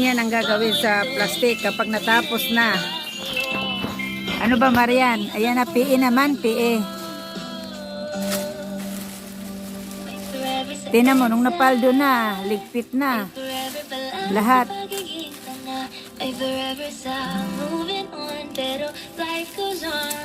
Ganyan ang gagawin sa plastic kapag natapos na. Ano ba, Marian? Ayan na, PE naman, PE. Tinan mo, nung napaldo na, ligpit na. Lahat. Ay forever sa moving on Pero life goes on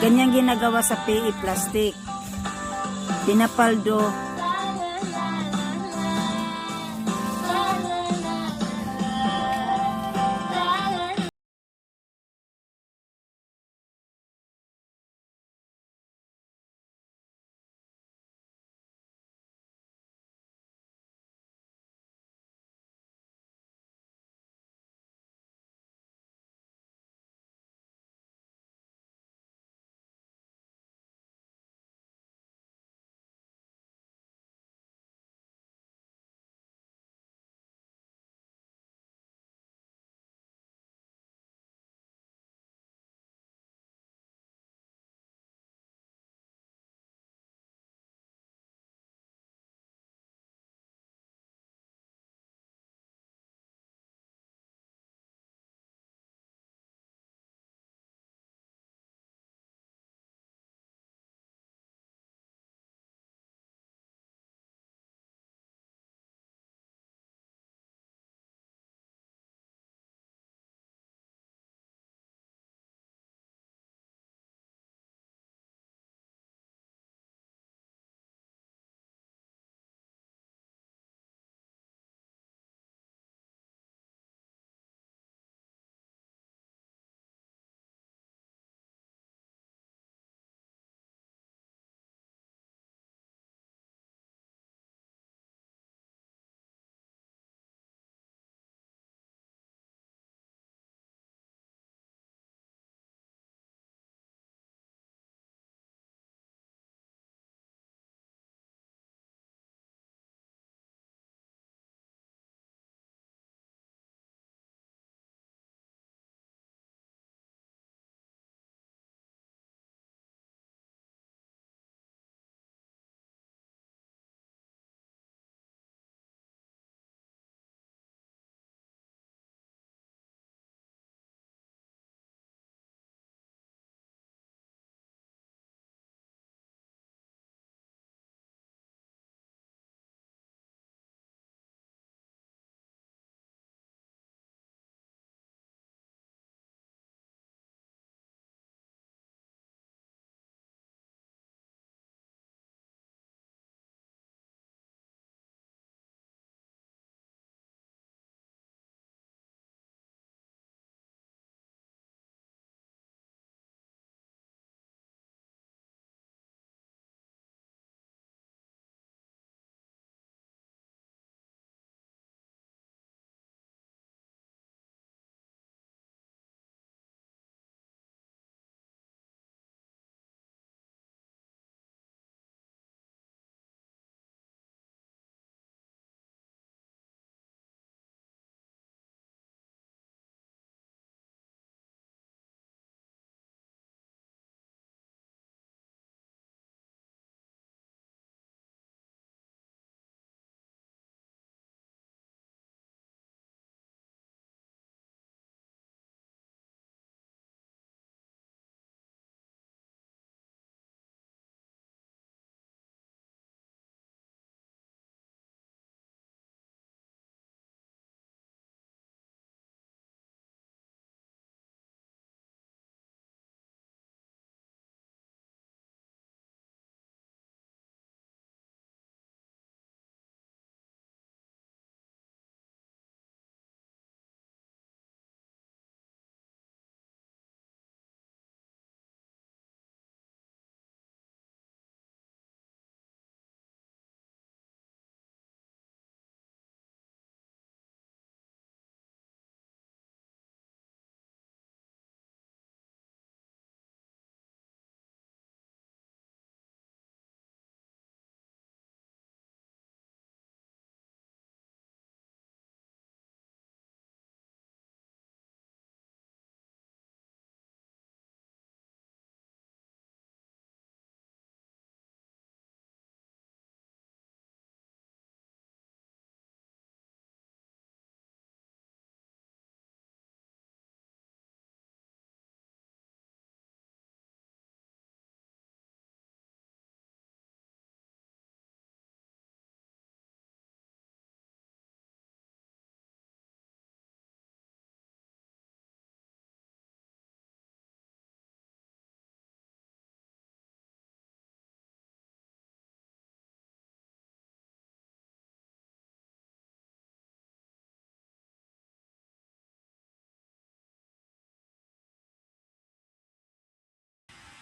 la la Ganyan ginagawa sa PE plastic. Pinapaldo,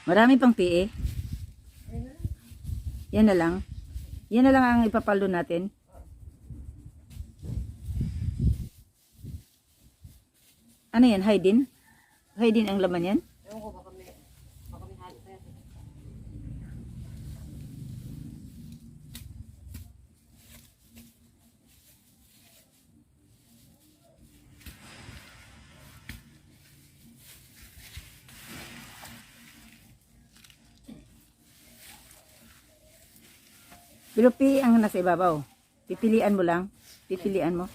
Marami pang PE. Yan na lang. Yan na lang ang ipapalo natin. Ano yan? Haydin? Haydin ang laman yan? Ewan ko, baka PE ang nasa ibabaw. Pipilian mo lang. Pipilian mo.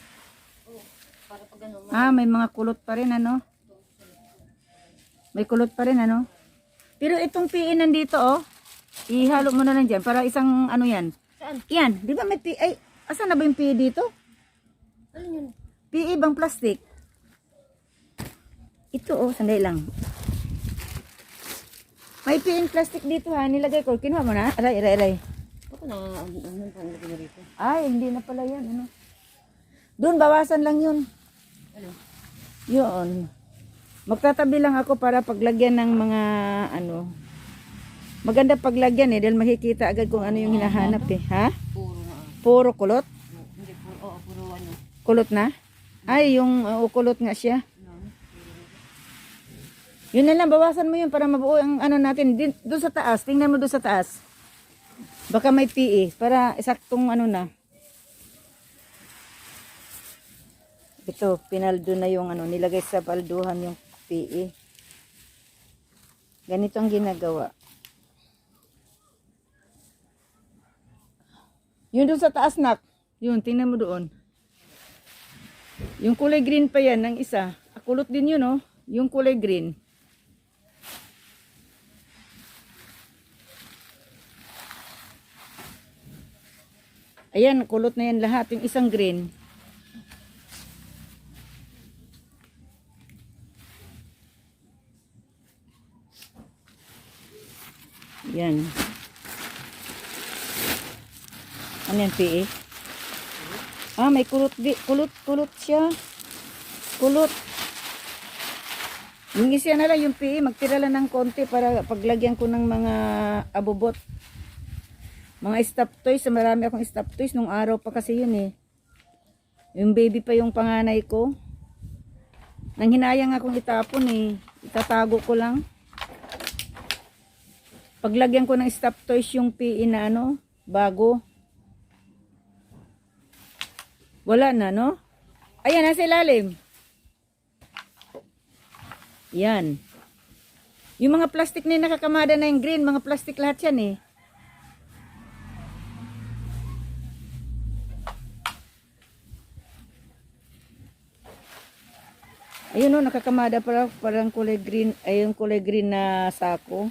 Ano, Ah, may mga kulot pa rin ano? May kulot pa rin ano? Pero itong PE nandito oh. Ihalo mo na lang dyan para isang ano yan. Saan? Yan, di ba may PE? Ay, asan na ba yung PE dito? Alin yun? PE bang plastic? Ito oh, sandali lang. May PE plastic dito ha, nilagay ko. Kinuha mo na? Aray, aray, aray. Baka na, ano, ano, lagay na rito. Ay, hindi na pala yan. Ano? Doon, bawasan lang yun. Ano? Yun. Magtatabi lang ako para paglagyan ng mga ano. Maganda paglagyan eh dahil makikita agad kung ano yung hinahanap eh. Ha? Puro na, ah. Puro kulot? Hindi, puro, oo, puro ano. Kulot na? Ay, yung uh, kulot nga siya. Yun na lang, bawasan mo yun para mabuo ang ano natin. Doon sa taas, tingnan mo doon sa taas. Baka may PE para saktong ano na. Ito, pinaldo na yung ano, nilagay sa balduhan yung PE. Ganito ang ginagawa. Yun doon sa taas, nak. Yun, tingnan mo doon. Yung kulay green pa yan ng isa. Kulot din yun, oh. Yung kulay green. Ayan, kulot na yan lahat. Yung isang green. Yan. Ano yan, PE? Ah, may kulot, kulot, kulot siya. Kulot. Yung isa na lang, yung PE, magtira lang ng konti para paglagyan ko ng mga abubot. Mga stop toys, marami akong stop toys nung araw pa kasi yun eh. Yung baby pa yung panganay ko. Nang hinayang akong itapon eh. Itatago ko lang. Paglagyan ko ng stop toys yung PE na ano, bago. Wala na, no? Ayan, nasa ilalim. Yan. Yung mga plastic na nakakamada na yung green, mga plastic lahat yan eh. Ayun o, nakakamada para parang kulay green, ay yung kulay green na sako.